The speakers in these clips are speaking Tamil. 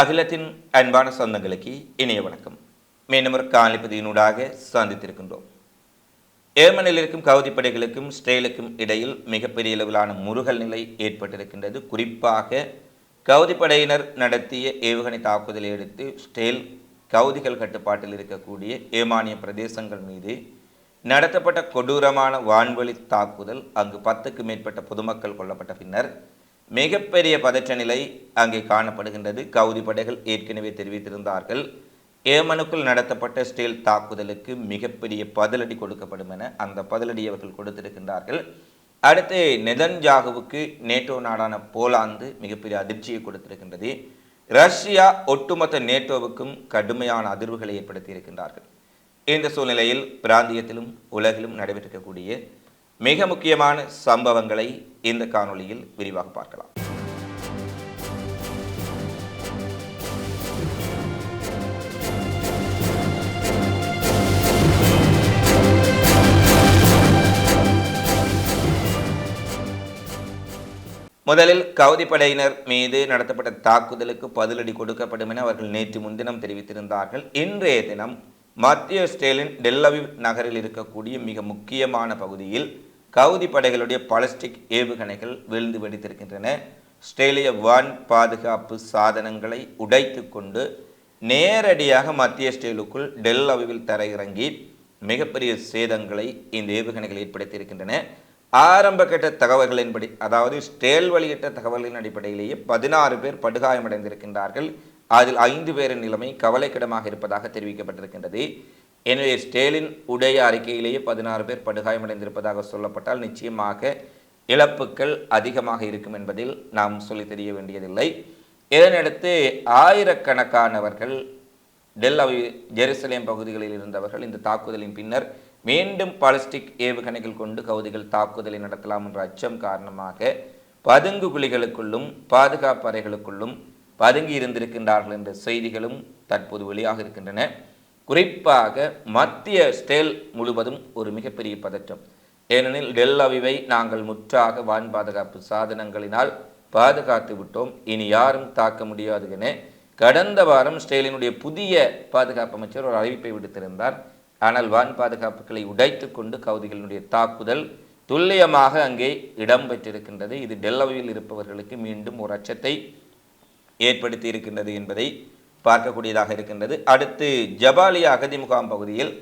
அகிலத்தின் அன்பான சொந்தங்களுக்கு இணைய வணக்கம். மீண்டும் ஒரு காலிப்பதியினூடாக சந்தித்திருக்கின்றோம். ஏமனில் இருக்கும் கவுதிப்படைகளுக்கும் ஸ்டேலுக்கும் இடையில் மிகப்பெரிய அளவிலான முருகல் நிலை ஏற்பட்டிருக்கின்றது. குறிப்பாக கவுதிப்படையினர் நடத்திய ஏவுகணை தாக்குதலை அடுத்து ஸ்டேல் கவுதிகள் கட்டுப்பாட்டில் இருக்கக்கூடிய ஏமானிய பிரதேசங்கள் மீது நடத்தப்பட்ட கொடூரமான வான்வழி தாக்குதல் அங்கு பத்துக்கு மேற்பட்ட பொதுமக்கள் கொல்லப்பட்ட பின்னர் மிகப்பெரிய பதற்ற நிலை அங்கே காணப்படுகின்றது. கவுதி படைகள் ஏற்கனவே தெரிவித்திருந்தார்கள். ஏமனுக்குள் நடத்தப்பட்ட ஸ்டீல் தாக்குதலுக்கு மிகப்பெரிய பதிலடி கொடுக்கப்படும் என அந்த பதிலடி அவர்கள் கொடுத்திருக்கின்றார்கள். அடுத்து நெதன்ஜாகுவுக்கு நேட்டோ நாடான போலாந்து மிகப்பெரிய அதிர்ச்சியை கொடுத்திருக்கின்றது. ரஷ்யா ஒட்டுமொத்த நேட்டோவுக்கும் கடுமையான அதிர்வுகளை ஏற்படுத்தி இருக்கின்றார்கள் இந்த சூழ்நிலையில் பிராந்தியத்திலும் உலகிலும் நடைபெற்றிருக்கக்கூடிய மிக முக்கியமான சம்பவங்களை இந்த காணொளியில் விரிவாக பார்க்கலாம். முதலில் கவுதி படையினர் மீது நடத்தப்பட்ட தாக்குதலுக்கு பதிலடி கொடுக்கப்படும் என அவர்கள் நேற்று முன்தினம் தெரிவித்திருந்தார்கள். இன்றைய தினம் மத்திய ஸ்டேலின் டெல்லவி நகரில் இருக்கக்கூடிய மிக முக்கியமான பகுதியில் கவுதி படைகளுடைய பாலிஸ்டிக் ஏவுகணைகள் விழுந்து வெடித்திருக்கின்றன. ஆஸ்திரேலிய வான் பாதுகாப்பு சாதனங்களை உடைத்து கொண்டு நேரடியாக மத்திய ஸ்டேலுக்குள் டெல் அவிவில் தரையிறங்கி மிகப்பெரிய சேதங்களை இந்த ஏவுகணைகள் ஏற்படுத்தியிருக்கின்றன. ஆரம்ப கட்ட தகவல்களின்படி அதாவது ஸ்டேல் வெளியிட்ட தகவல்களின் அடிப்படையிலேயே பதினாறு பேர் படுகாயமடைந்திருக்கின்றார்கள். அதில் ஐந்து பேரின் நிலைமை கவலைக்கிடமாக இருப்பதாக தெரிவிக்கப்பட்டிருக்கின்றது. எனவே ஸ்டேலின் உடைய அறிக்கையிலேயே பதினாறு பேர் படுகாயமடைந்திருப்பதாக சொல்லப்பட்டால் நிச்சயமாக இழப்புக்கள் அதிகமாக இருக்கும் என்பதில் நாம் சொல்லி தெரிய வேண்டியதில்லை. இதனையடுத்து ஆயிரக்கணக்கானவர்கள் டெல்லவி ஜெருசலேம் பகுதிகளில் இருந்தவர்கள் இந்த தாக்குதலின் பின்னர் மீண்டும் பாலிஸ்டிக் ஏவுகணைகள் கொண்டு கவுதிகள் தாக்குதலை நடத்தலாம் என்ற அச்சம் காரணமாக பதுங்கு குழிகளுக்குள்ளும் பாதுகாப்பு அறைகளுக்குள்ளும் பதுங்கி இருந்திருக்கின்றார்கள் என்ற செய்திகளும் தற்போது வெளியாக இருக்கின்றன. குறிப்பாக மத்திய ஸ்டேல் முழுவதும் ஒரு மிகப்பெரிய பதற்றம். ஏனெனில் டெல்லவிவை நாங்கள் முற்றாக வான் பாதுகாப்பு சாதனங்களினால் பாதுகாத்து விட்டோம். இனி யாரும் தாக்க முடியாது என கடந்த வாரம் ஸ்டேலினுடைய புதிய பாதுகாப்பு அமைச்சர் ஒரு அறிவிப்பை விடுத்திருந்தார். ஆனால் வான் பாதுகாப்புகளை உடைத்து கொண்டு கவுதிகளினுடைய தாக்குதல் துல்லியமாக அங்கே இடம்பெற்றிருக்கின்றது இது டெல்லவியில் இருப்பவர்களுக்கு மீண்டும் ஒரு அச்சத்தை ஏற்படுத்தி இருக்கின்றது என்பதை பார்க்கக்கூடியதாக இருக்கின்றது. அடுத்து ஜபாலியா அகதி முகாம் பகுதியில்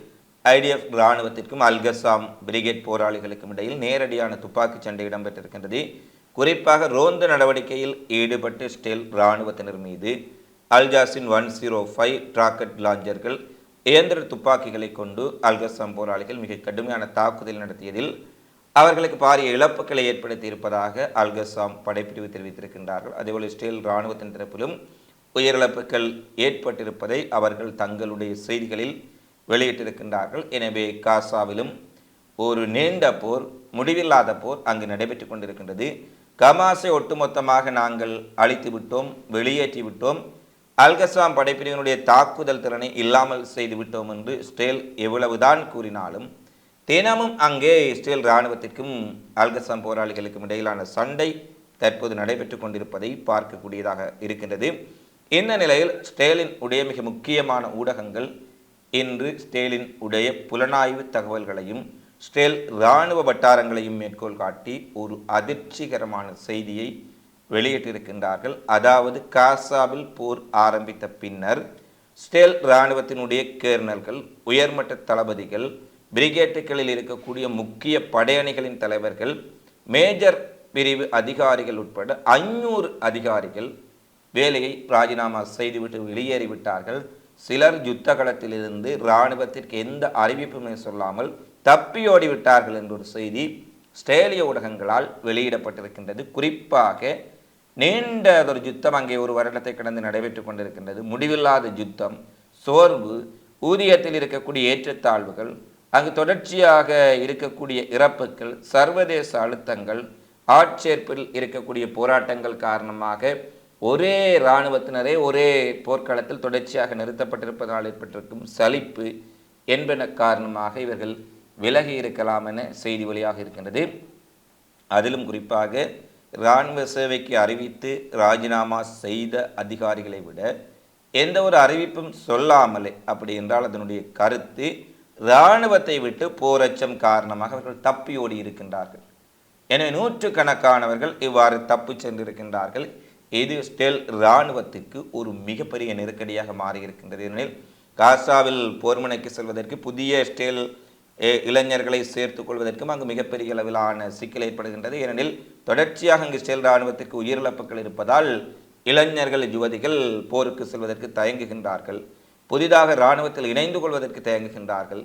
ஐடிஎஃப் இராணுவத்திற்கும் அல்கசாம் பிரிகேட் போராளிகளுக்கும் இடையில் நேரடியான துப்பாக்கிச் சண்டை இடம்பெற்றிருக்கின்றது. குறிப்பாக ரோந்து நடவடிக்கையில் ஈடுபட்டு ஸ்டெல் இராணுவத்தினர் மீது Al Yassin one zero five rocket லாஞ்சர்கள் இயந்திர துப்பாக்கிகளை கொண்டு அல்கசாம் போராளிகள் மிக கடுமையான தாக்குதல் நடத்தியதில் அவர்களுக்கு பாரிய இழப்புகளை ஏற்படுத்தி இருப்பதாக அல்கசாம் படைப்பிரிவு தெரிவித்திருக்கின்றார்கள். அதேபோல் இஸ்ரேல் இராணுவத்தின் தரப்பிலும் உயிரிழப்புகள் ஏற்பட்டிருப்பதை அவர்கள் தங்களுடைய செய்திகளில் வெளியிட்டிருக்கின்றார்கள். எனவே காசாவிலும் ஒரு நீண்ட போர் முடிவில்லாத போர் அங்கு நடைபெற்று கொண்டிருக்கின்றது. கமாஸை ஒட்டுமொத்தமாக நாங்கள் அழித்து விட்டோம் வெளியேற்றி விட்டோம். அல்கசாம் படைப்பிரிவினுடைய தாக்குதல் திறனை இல்லாமல் செய்து விட்டோம் என்று ஸ்டேல் எவ்வளவுதான் கூறினாலும் தினமும் அங்கே இஸ்ரேல் இராணுவத்திற்கும் அல்கசாம் போராளிகளுக்கும் இடையிலான சண்டை தற்போது நடைபெற்று கொண்டிருப்பதை பார்க்கக்கூடியதாக இருக்கின்றது. இந்த நிலையில் ஸ்டேலின் உடைய மிக முக்கியமான ஊடகங்கள் இன்று ஸ்டேலின் உடைய புலனாய்வு தகவல்களையும் ஸ்டேல் இராணுவ வட்டாரங்களையும் மேற்கோள் காட்டி ஒரு அதிர்ச்சிகரமான செய்தியை வெளியிட்டிருக்கின்றார்கள். அதாவது காசாவில் போர் ஆரம்பித்த பின்னர் ஸ்டேல் இராணுவத்தினுடைய கேர்னல்கள் உயர்மட்ட தளபதிகள் பிரிகேட்டுகளில் இருக்கக்கூடிய முக்கிய படையணிகளின் தலைவர்கள் மேஜர் பிரிவு அதிகாரிகள் உட்பட ஐநூறு அதிகாரிகள் வேலையை ராஜினாமா செய்துவிட்டு வெளியேறிவிட்டார்கள். சிலர் யுத்த களத்திலிருந்து இராணுவத்திற்கு எந்த அறிவிப்புமே சொல்லாமல் தப்பியோடி விட்டார்கள் என்ற ஒரு செய்தி ஸ்டேலிய ஊடகங்களால் வெளியிடப்பட்டிருக்கின்றது. குறிப்பாக நீண்டதொரு யுத்தம் அங்கே ஒரு வருடத்தை கடந்து நடைபெற்று கொண்டிருக்கின்றது. முடிவில்லாத யுத்தம் சோர்வு ஊதியத்தில் இருக்கக்கூடிய ஏற்றத்தாழ்வுகள் அங்கு தொடர்ச்சியாக இருக்கக்கூடிய இறப்புகள் சர்வதேச அழுத்தங்கள் ஆட்சேர்ப்பில் இருக்கக்கூடிய போராட்டங்கள் காரணமாக ஒரே இராணுவத்தினரே ஒரே போர்க்களத்தில் தொடர்ச்சியாக நிறுத்தப்பட்டிருப்பதால் ஏற்பட்டிருக்கும் சலிப்பு என்பன காரணமாக இவர்கள் விலகி இருக்கலாம் என செய்தி வழியாக இருக்கின்றது. அதிலும் குறிப்பாக இராணுவ சேவைக்கு அறிவித்து ராஜினாமா செய்த அதிகாரிகளை விட எந்த ஒரு அறிவிப்பும் சொல்லாமலே அப்படி என்றால் அதனுடைய கருத்து இராணுவத்தை விட்டு போரச்சம் காரணமாக அவர்கள் தப்பியோடி இருக்கின்றார்கள். எனவே நூற்றுக்கணக்கானவர்கள் இவ்வாறு தப்பு சென்றிருக்கின்றார்கள். இது ஸ்டெல் இராணுவத்திற்கு ஒரு மிகப்பெரிய நெருக்கடியாக மாறியிருக்கின்றது. ஏனெனில் காசாவில் போர்மனைக்கு செல்வதற்கு புதிய ஸ்டெல் இளைஞர்களை சேர்த்துக் கொள்வதற்கும் அங்கு மிகப்பெரிய அளவிலான சிக்கல் ஏற்படுகின்றது. ஏனெனில் தொடர்ச்சியாக அங்கு ஸ்டேல் இராணுவத்திற்கு உயிரிழப்புகள் இருப்பதால் இளைஞர்கள் யுவதிகள் போருக்கு செல்வதற்கு தயங்குகின்றார்கள். புதிதாக இராணுவத்தில் இணைந்து கொள்வதற்கு தயங்குகின்றார்கள்.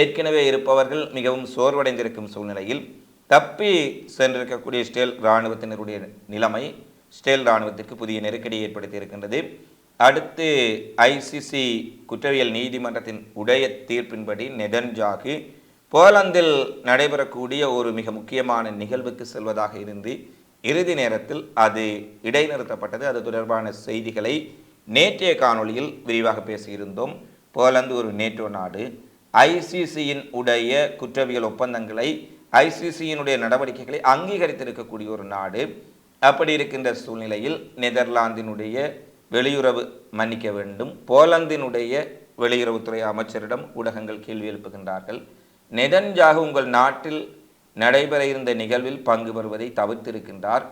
ஏற்கனவே இருப்பவர்கள் மிகவும் சோர்வடைந்திருக்கும் சூழ்நிலையில் தப்பி சென்றிருக்கக்கூடிய ஸ்டேல் இராணுவத்தினருடைய நிலைமை ஸ்டேல் இராணுவத்திற்கு புதிய நெருக்கடியை ஏற்படுத்தி இருக்கின்றது அடுத்து ஐசிசி குற்றவியல் நீதிமன்றத்தின் உடைய தீர்ப்பின்படி நெதன்ஜாகு போலந்தில் நடைபெறக்கூடிய ஒரு மிக முக்கியமான நிகழ்வுக்கு செல்வதாக இருந்து இறுதி நேரத்தில் அது இடைநிறுத்தப்பட்டது. அது தொடர்பான செய்திகளை நேற்றைய காணொளியில் விரிவாக பேசியிருந்தோம். போலந்து ஒரு நேட்டோ நாடு. ஐசிசியின் உடைய குற்றவியல் ஒப்பந்தங்களை ஐசிசியினுடைய நடவடிக்கைகளை அங்கீகரித்திருக்கக்கூடிய ஒரு நாடு. அப்படி இருக்கின்ற சூழ்நிலையில் நெதர்லாந்தினுடைய வெளியுறவு மன்னிக்க வேண்டும். போலந்தினுடைய வெளியுறவுத்துறை அமைச்சரிடம் ஊடகங்கள் கேள்வி எழுப்புகின்றார்கள். நெதன்ஜாகு உங்கள் நாட்டில் நடைபெற இருந்த நிகழ்வில் பங்கு பெறுவதை தவிர்த்திருக்கின்றார்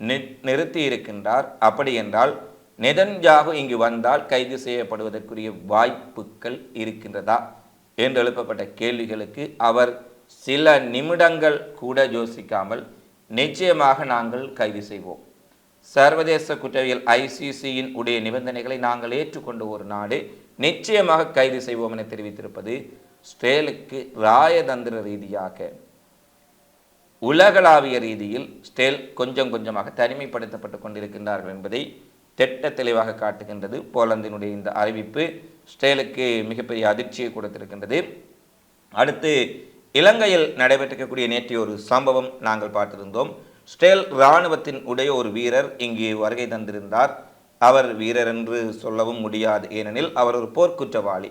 நி- நிறுத்தி இருக்கின்றார் அப்படி என்றால் நெதன்ஜாகு இங்கு வந்தால் கைது செய்யப்படுவதற்குரிய வாய்ப்புகள் இருக்கின்றதா என்று எழுப்பப்பட்ட கேள்விகளுக்கு அவர் சில நிமிடங்கள் கூட யோசிக்காமல் நிச்சயமாக நாங்கள் கைது செய்வோம். சர்வதேச குற்றவியல் ஐசிசியின் உடைய நிபந்தனைகளை நாங்கள் ஏற்றுக்கொண்ட ஒரு நாடு நிச்சயமாக கைது செய்வோம் என தெரிவித்திருப்பது ஸ்டேலுக்கு ராயதந்திர ரீதியாக உலகளாவிய ரீதியில் ஸ்டேல் கொஞ்சம் கொஞ்சமாக தனிமைப்படுத்தப்பட்டு கொண்டிருக்கின்றார்கள் என்பதை திட்ட தெளிவாக காட்டுகின்றது. போலந்தினுடைய இந்த அறிவிப்பு ஸ்டேலுக்கு மிகப்பெரிய அதிர்ச்சியை கொடுத்திருக்கின்றது. அடுத்து இலங்கையில் நடைபெற்றிருக்கக்கூடிய நேற்றைய ஒரு சம்பவம் நாங்கள் பார்த்திருந்தோம். ஸ்டேல் இராணுவத்தின் உடைய ஒரு வீரர் இங்கு வருகை தந்திருந்தார். அவர் வீரர் என்று சொல்லவும் முடியாது. ஏனெனில் அவர் ஒரு போர்க்குற்றவாளி.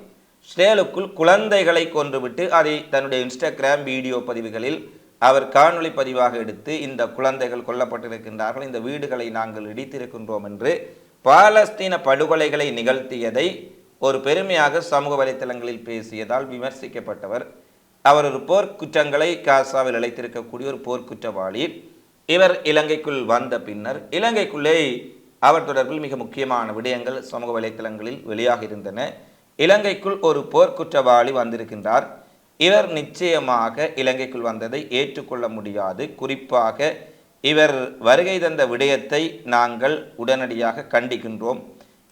ஸ்டேலுக்குள் குழந்தைகளை கொன்றுவிட்டு அதை தன்னுடைய இன்ஸ்டாகிராம் வீடியோ பதிவுகளில் அவர் காணொளி பதிவாக எடுத்து இந்த குழந்தைகள் கொல்லப்பட்டிருக்கின்றார்கள் இந்த வீடுகளை நாங்கள் இடித்திருக்கின்றோம் என்று பாலஸ்தீன படுகொலைகளை நிகழ்த்தியதை ஒரு பெருமையாக சமூக வலைத்தளங்களில் பேசியதால் விமர்சிக்கப்பட்டவர் அவர் ஒரு போர்க்குற்றங்களை காசாவில் இழைத்திருக்கக்கூடிய ஒரு போர்க்குற்றவாளி இவர் இலங்கைக்குள் வந்த பின்னர் இலங்கைக்குள்ளே அவர் தொடர்பில் மிக முக்கியமான விடயங்கள் சமூக வலைத்தளங்களில் வெளியாக இருந்தன. இலங்கைக்குள் ஒரு போர்க்குற்றவாளி வந்திருக்கின்றார். இவர் நிச்சயமாக இலங்கைக்குள் வந்ததை ஏற்றுக்கொள்ள முடியாது. குறிப்பாக இவர் வருகை தந்த விடயத்தை நாங்கள் உடனடியாக கண்டிக்கின்றோம்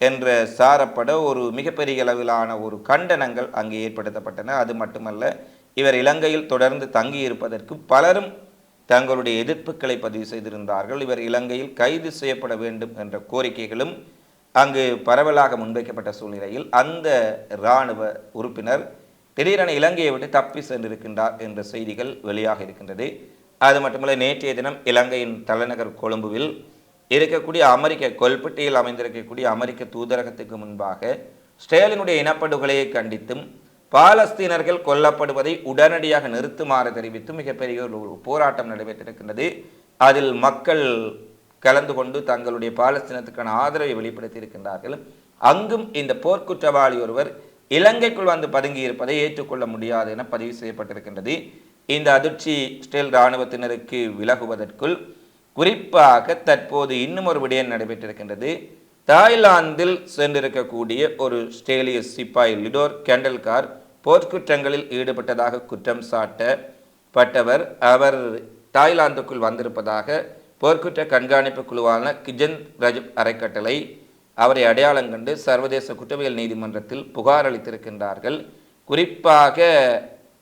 என்ற சாரப்பட ஒரு மிகப்பெரிய அளவிலான ஒரு கண்டனங்கள் அங்கே ஏற்படுத்தப்பட்டன. அது மட்டுமல்ல இவர் இலங்கையில் தொடர்ந்து தங்கியிருப்பதற்கு பலரும் தங்களுடைய எதிர்ப்புகளை பதிவு செய்திருந்தார்கள். இவர் இலங்கையில் கைது செய்யப்பட வேண்டும் என்ற கோரிக்கைகளும் அங்கு பரவலாக முன்வைக்கப்பட்ட சூழ்நிலையில் அந்த இராணுவ உறுப்பினர் திடீரென இலங்கையை விட்டு தப்பி சென்றிருக்கின்றார் என்ற செய்திகள் வெளியாக இருக்கின்றது. அது மட்டுமல்ல நேற்றைய தினம் இலங்கையின் தலைநகர் கொழும்புவில் இருக்கக்கூடிய அமெரிக்க கொல்பட்டியில் அமைந்திருக்கக்கூடிய அமெரிக்க தூதரகத்துக்கு முன்பாக ஸ்டேலினுடைய இனப்படுகொலையை கண்டித்தும் பாலஸ்தீனர்கள் கொல்லப்படுவதை உடனடியாக நிறுத்துமாறு தெரிவித்து மிகப்பெரிய ஒரு போராட்டம் நடைபெற்றிருக்கின்றது. அதில் மக்கள் கலந்து கொண்டு தங்களுடைய பாலஸ்தீனத்துக்கான ஆதரவை வெளிப்படுத்தி இருக்கின்றார்கள் அங்கும் இந்த போர்க்குற்றவாளி ஒருவர் இலங்கைக்குள் வந்து பதுங்கி இருப்பதை ஏற்றுக்கொள்ள முடியாது என பதிவு செய்யப்பட்டிருக்கின்றது. இந்த அதிர்ச்சி ஸ்டேல் இராணுவத்தினருக்கு விலகுவதற்குள் குறிப்பாக தற்போது இன்னும் ஒரு விடயம் நடைபெற்றிருக்கின்றது. தாய்லாந்தில் சென்றிருக்கக்கூடிய ஒரு ஸ்டேலிய சிப்பாய் லிடோர் கேண்டல்கார் போர்க்குற்றங்களில் ஈடுபட்டதாக குற்றம் சாட்டப்பட்டவர். அவர் தாய்லாந்துக்குள் வந்திருப்பதாக போர்க்குற்ற கண்காணிப்பு குழுவான கிஜன் ரஜப் அறக்கட்டளை அவரை அடையாளம் கண்டு சர்வதேச குற்றவியல் நீதிமன்றத்தில் புகார் அளித்திருக்கின்றார்கள். குறிப்பாக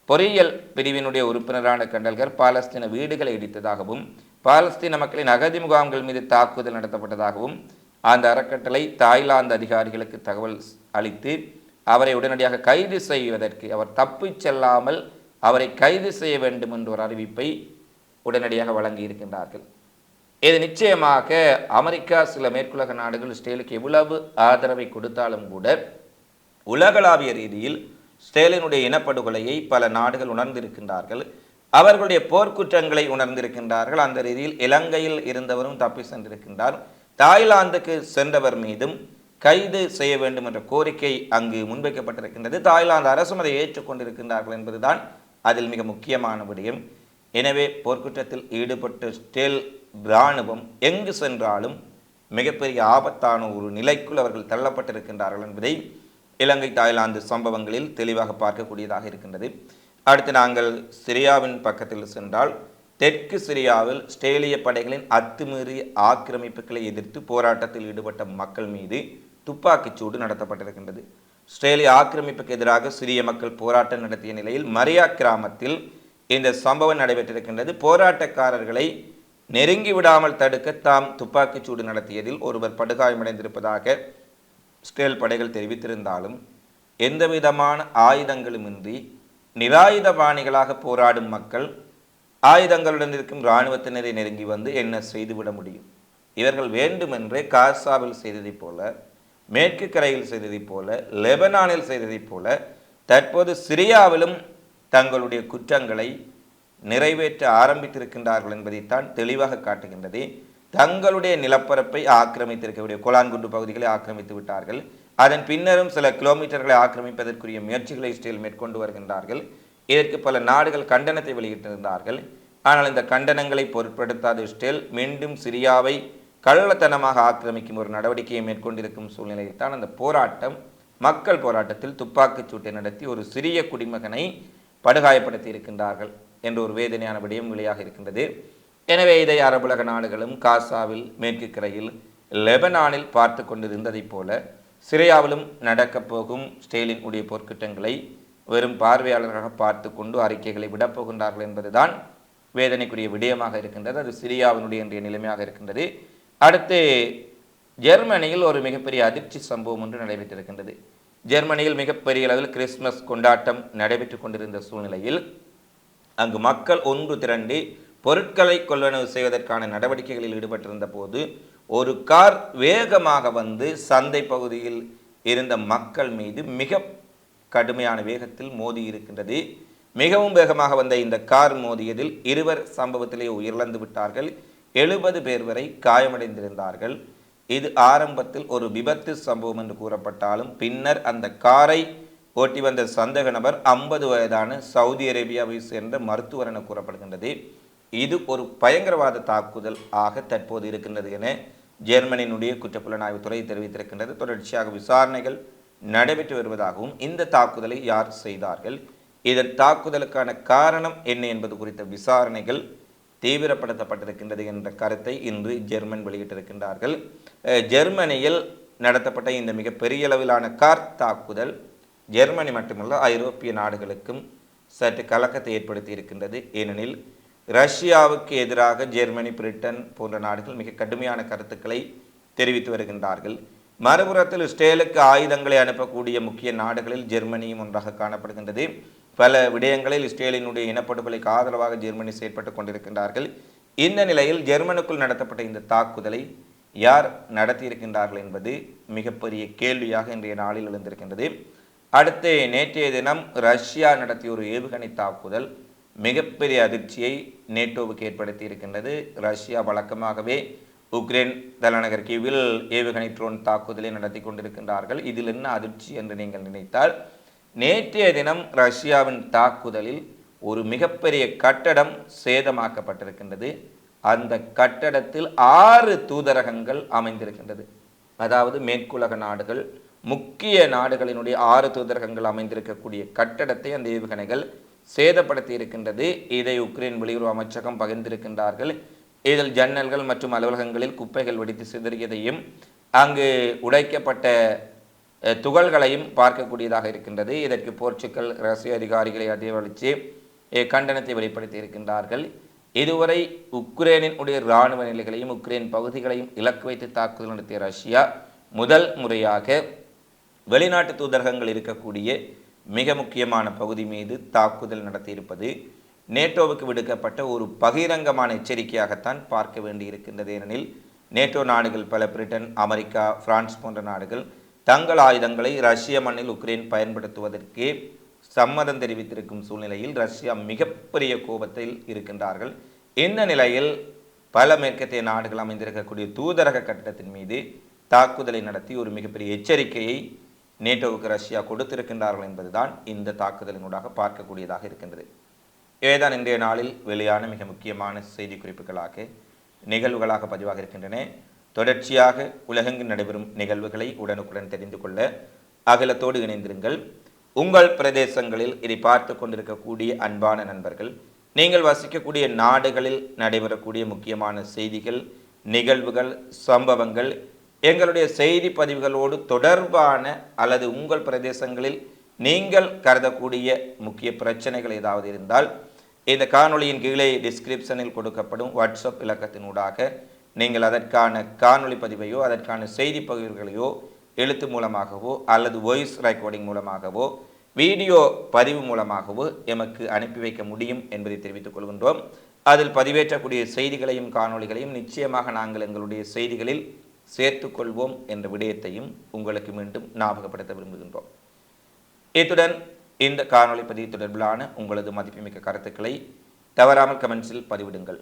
பொறியியல் பிரிவினுடைய உறுப்பினரான கண்டல்கர் பாலஸ்தீன வீடுகளை இடித்ததாகவும் பாலஸ்தீன மக்களின் அகதி முகாம்கள் மீது தாக்குதல் நடத்தப்பட்டதாகவும் அந்த அறக்கட்டளை தாய்லாந்து அதிகாரிகளுக்கு தகவல் அளித்து அவரை உடனடியாக கைது செய்வதற்கு அவர் தப்பிச் செல்லாமல் அவரை கைது செய்ய வேண்டும் என்ற ஒரு அறிவிப்பை உடனடியாக வழங்கி இருக்கின்றார்கள். இது நிச்சயமாக அமெரிக்கா சில மேற்குலக நாடுகள் ஸ்டேலுக்கு எவ்வளவு ஆதரவை கொடுத்தாலும் கூட உலகளாவிய ரீதியில் ஸ்டேலினுடைய இனப்படுகொலையை பல நாடுகள் உணர்ந்திருக்கின்றார்கள். அவர்களுடைய போர்க்குற்றங்களை உணர்ந்திருக்கின்றார்கள். அந்த ரீதியில் இலங்கையில் இருந்தவரும் தப்பி சென்றிருக்கின்றார். தாய்லாந்துக்கு சென்றவர் மீதும் கைது செய்ய வேண்டும் என்ற கோரிக்கை அங்கு முன்வைக்கப்பட்டிருக்கின்றது. தாய்லாந்து அரசும் அதை ஏற்றுக்கொண்டிருக்கின்றார்கள் என்பதுதான் அதில் மிக முக்கியமான விடயம். எனவே போர்க்குற்றத்தில் ஈடுபட்ட ஸ்டேல் இராணுவம் எங்கு சென்றாலும் மிகப்பெரிய ஆபத்தான ஒரு நிலைக்குள் அவர்கள் தள்ளப்பட்டிருக்கின்றார்கள் என்பதை இலங்கை தாய்லாந்து சம்பவங்களில் தெளிவாக பார்க்கக்கூடியதாக இருக்கின்றது. அடுத்து நாங்கள் சிரியாவின் பக்கத்தில் சென்றால் தெற்கு சிரியாவில் ஸ்டேலிய படைகளின் அத்துமீறிய ஆக்கிரமிப்புகளை எதிர்த்து போராட்டத்தில் ஈடுபட்ட மக்கள் மீது துப்பாக்கிச்சூடு நடத்தப்பட்டிருக்கின்றது. ஸ்டேலிய ஆக்கிரமிப்புக்கு எதிராக சிறிய மக்கள் போராட்டம் நடத்திய நிலையில் மரியா கிராமத்தில் இந்த சம்பவம் நடைபெற்றிருக்கின்றது. போராட்டக்காரர்களை நெருங்கி விடாமல் தடுக்க தாம் துப்பாக்கிச்சூடு நடத்தியதில் ஒருவர் படுகாயமடைந்திருப்பதாக ஸ்டேல் படைகள் தெரிவித்திருந்தாலும் எந்தவிதமான ஆயுதங்களுமின்றி நிராயுதபாணிகளாக போராடும் மக்கள் ஆயுதங்களுடன் இருக்கும் இராணுவத்தினரை நெருங்கி வந்து என்ன செய்துவிட முடியும்? இவர்கள் வேண்டுமென்றே காசாவில் செய்ததைப் போல மேற்கு கரையில் செய்ததைப் போல லெபனானில் செய்ததைப் போல தற்போது சிரியாவிலும் தங்களுடைய குற்றங்களை நிறைவேற்ற ஆரம்பித்திருக்கின்றார்கள் என்பதைத்தான் தெளிவாக காட்டுகின்றது. தங்களுடைய நிலப்பரப்பை ஆக்கிரமித்திருக்கக்கூடிய கோலான்குண்டு பகுதிகளை ஆக்கிரமித்து விட்டார்கள். அதன் பின்னரும் சில கிலோமீட்டர்களை ஆக்கிரமிப்பதற்குரிய முயற்சிகளை இஸ்ரேல் மேற்கொண்டு வருகின்றார்கள். இதற்கு பல நாடுகள் கண்டனத்தை வெளியிட்டிருந்தார்கள். ஆனால் இந்த கண்டனங்களை பொருட்படுத்தாத இஸ்ரேல் மீண்டும் சிரியாவை கள்ளத்தனமாக ஆக்கிரமிக்கும் ஒரு நடவடிக்கையை மேற்கொண்டிருக்கும் சூழ்நிலையில் தான் அந்த போராட்டம் மக்கள் போராட்டத்தில் துப்பாக்கிச் சூட்டை நடத்தி ஒரு சிறிய குடிமகனை படுகாயப்படுத்தி இருக்கின்றார்கள் என்ற ஒரு வேதனையான விடயம் வெளியாக இருக்கின்றது. எனவே இதை அரபுலக நாடுகளும் காசாவில் மேற்கு கரையில் லெபனானில் பார்த்து கொண்டிருந்ததைப் போல சிரியாவிலும் நடக்கப் போகும் ஸ்டேலின் உடைய போர்க்குற்றங்களை வெறும் பார்வையாளராக பார்த்து கொண்டு அறிக்கைகளை விடப்போகின்றார்கள் என்பதுதான் வேதனைக்குரிய விடயமாக இருக்கின்றது. அது சிரியாவினுடைய இன்றைய நிலைமையாக இருக்கின்றது. அடுத்து ஜெர்மனியில் ஒரு மிகப்பெரிய அதிர்ச்சி சம்பவம் ஒன்று நடைபெற்றிருக்கின்றது. ஜெர்மனியில் மிகப்பெரிய அளவில் கிறிஸ்துமஸ் கொண்டாட்டம் நடைபெற்றுக் கொண்டிருந்த சூழ்நிலையில் அங்கு மக்கள் ஒன்று திரண்டு பொருட்களை கொள்வனவு செய்வதற்கான நடவடிக்கைகளில் ஈடுபட்டிருந்த போது ஒரு கார் வேகமாக வந்து சந்தை பகுதியில் இருந்த மக்கள் மீது மிக கடுமையான வேகத்தில் மோதி இருக்கின்றது. மிகவும் வேகமாக வந்த இந்த கார் மோதியதில் இருவர் சம்பவத்திலே உயிரிழந்து விட்டார்கள். எழுபது பேர் வரை காயமடைந்திருந்தார்கள். இது ஆரம்பத்தில் ஒரு விபத்து சம்பவம் என்று கூறப்பட்டாலும் பின்னர் அந்த காரை ஓட்டி வந்த சந்தேக நபர் ஐம்பது வயதான சவுதி அரேபியாவை சேர்ந்த மருத்துவர் என கூறப்படுகின்றது. இது ஒரு பயங்கரவாத தாக்குதல் ஆக தற்போது இருக்கின்றது என ஜெர்மனியினுடைய குற்றப்புலனாய்வுத்துறை தெரிவித்திருக்கின்றது. தொடர்ச்சியாக விசாரணைகள் நடைபெற்று வருவதாகவும் இந்த தாக்குதலை யார் செய்தார்கள் இதன் தாக்குதலுக்கான காரணம் என்ன என்பது குறித்த விசாரணைகள் தீவிரப்படுத்தப்பட்டிருக்கின்றது என்ற கருத்தை இன்று ஜெர்மன் வெளியிட்டிருக்கின்றார்கள். ஜெர்மனியில் நடத்தப்பட்ட இந்த மிக பெரிய அளவிலான கார் தாக்குதல் ஜெர்மனி மட்டுமல்ல ஐரோப்பிய நாடுகளுக்கும் சற்று கலக்கத்தை ஏற்படுத்தி இருக்கின்றது. ஏனெனில் ரஷ்யாவுக்கு எதிராக ஜெர்மனி பிரிட்டன் போன்ற நாடுகள் மிக கடுமையான கருத்துக்களை தெரிவித்து வருகின்றார்கள். மறுபுறத்தில் இஸ்ரேலுக்கு ஆயுதங்களை அனுப்பக்கூடிய முக்கிய நாடுகளில் ஜெர்மனியும் ஒன்றாக காணப்படுகின்றது. பல விடயங்களில் இஸ்ரேலினுடைய இனப்படுகொலைக்கு ஆதரவாக ஜெர்மனி செயற்பட்டு கொண்டிருக்கின்றார்கள். இந்த நிலையில் ஜெர்மனுக்குள் நடத்தப்பட்ட இந்த தாக்குதலை யார் நடத்தியிருக்கின்றார்கள் என்பது மிகப்பெரிய கேள்வியாக இன்றைய நாளில் எழுந்திருக்கின்றது. அடுத்து நேற்றைய தினம் ரஷ்யா நடத்திய ஒரு ஏவுகணை தாக்குதல் மிகப்பெரிய அதிர்ச்சியை நேட்டோவுக்கு ஏற்படுத்தி இருக்கின்றது ரஷ்யா வழக்கமாகவே உக்ரைன் தலைநகர் கீவில் ஏவுகணை ட்ரோன் தாக்குதலை நடத்தி கொண்டிருக்கின்றார்கள். இதில் என்ன அதிர்ச்சி என்று நீங்கள் நினைத்தால் நேற்றைய தினம் ரஷ்யாவின் தாக்குதலில் ஒரு மிகப்பெரிய கட்டடம் சேதமாக்கப்பட்டிருக்கின்றது. அந்த கட்டடத்தில் ஆறு தூதரகங்கள் அமைந்திருக்கின்றது. அதாவது மேற்குலக நாடுகள் முக்கிய நாடுகளினுடைய ஆறு தூதரகங்கள் அமைந்திருக்கக்கூடிய கட்டடத்தை அந்த ஏவுகணைகள் சேதப்படுத்தி இருக்கின்றது. இதை உக்ரைன் வெளியுறவு அமைச்சகம் பகிர்ந்திருக்கின்றார்கள். இதில் ஜன்னல்கள் மற்றும் அலுவலகங்களில் குப்பைகள் வெடித்து சிதறியதையும் அங்கு உடைக்கப்பட்ட துகள்களையும் பார்க்கக்கூடியதாக இருக்கின்றது. இதற்கு போர்ச்சுக்கல் ரஷ்ய அதிகாரிகளை அதிகரித்து கண்டனத்தை வெளிப்படுத்தி இருக்கின்றார்கள். இதுவரை உக்ரைனின் உடைய இராணுவ நிலைகளையும் உக்ரைன் பகுதிகளையும் இலக்கு வைத்து தாக்குதல் நடத்திய ரஷ்யா முதல் முறையாக வெளிநாட்டு தூதரகங்கள் இருக்கக்கூடிய மிக முக்கியமான பகுதி மீது தாக்குதல் நடத்தியிருப்பது நேட்டோவுக்கு விடுக்கப்பட்ட ஒரு பகிரங்கமான எச்சரிக்கையாகத்தான் பார்க்க வேண்டியிருக்கின்றது. ஏனெனில் நேட்டோ நாடுகள் பல பிரிட்டன் அமெரிக்கா பிரான்ஸ் போன்ற நாடுகள் தங்கள் ஆயுதங்களை ரஷ்ய மண்ணில் உக்ரைன் பயன்படுத்துவதற்கு சம்மதம் தெரிவித்திருக்கும் சூழ்நிலையில் ரஷ்யா மிகப்பெரிய கோபத்தில் இருக்கின்றார்கள். இந்த நிலையில் பல மேற்கத்திய நாடுகள் அமைந்திருக்கக்கூடிய தூதரக கட்டிடத்தின் மீது தாக்குதலை நடத்தி ஒரு மிகப்பெரிய எச்சரிக்கையை நேட்டோவுக்கு ரஷ்யா கொடுத்திருக்கின்றார்கள் என்பதுதான் இந்த தாக்குதலினூடாக பார்க்கக்கூடியதாக இருக்கின்றது. இவைதான் இன்றைய நாளில் வெளியான மிக முக்கியமான செய்தி குறிப்புகளாக நிகழ்வுகளாக பதிவாக இருக்கின்றன. தொடர்ச்சியாக உலகெங்கு நடைபெறும் நிகழ்வுகளை உடனுக்குடன் தெரிந்து கொள்ள அகலத்தோடு இணைந்திருங்கள். உங்கள் பிரதேசங்களில் இதை பார்த்து கொண்டிருக்கக்கூடிய அன்பான நண்பர்கள் நீங்கள் வசிக்கக்கூடிய நாடுகளில் நடைபெறக்கூடிய முக்கியமான செய்திகள் நிகழ்வுகள் சம்பவங்கள் எங்களுடைய செய்தி பதிவுகளோடு தொடர்பான அல்லது உங்கள் பிரதேசங்களில் நீங்கள் கருதக்கூடிய முக்கிய பிரச்சனைகள் ஏதாவது இருந்தால் இந்த காணொளியின் கீழே டிஸ்கிரிப்ஷனில் கொடுக்கப்படும் வாட்ஸ்அப் இலக்கத்தினூடாக நீங்கள் அதற்கான காணொளி பதிவையோ அதற்கான செய்தி பகிர்வுகளையோ எழுத்து மூலமாகவோ அல்லது வாய்ஸ் ரெக்கார்டிங் மூலமாகவோ வீடியோ பதிவு மூலமாகவோ எமக்கு அனுப்பி வைக்க முடியும் என்பதை தெரிவித்துக் கொள்கின்றோம். அதில் பதிவேற்றக்கூடிய செய்திகளையும் காணொளிகளையும் நிச்சயமாக நாங்கள் எங்களுடைய செய்திகளில் சேர்த்துக்கொள்வோம் என்ற விடயத்தையும் உங்களுக்கு மீண்டும் ஞாபகப்படுத்த விரும்புகின்றோம். இத்துடன் இந்த காணொளி பதிவு தொடர்பிலான உங்களது மதிப்புமிக்க கருத்துக்களை தவறாமல் கமெண்ட்ஸில் பதிவிடுங்கள்.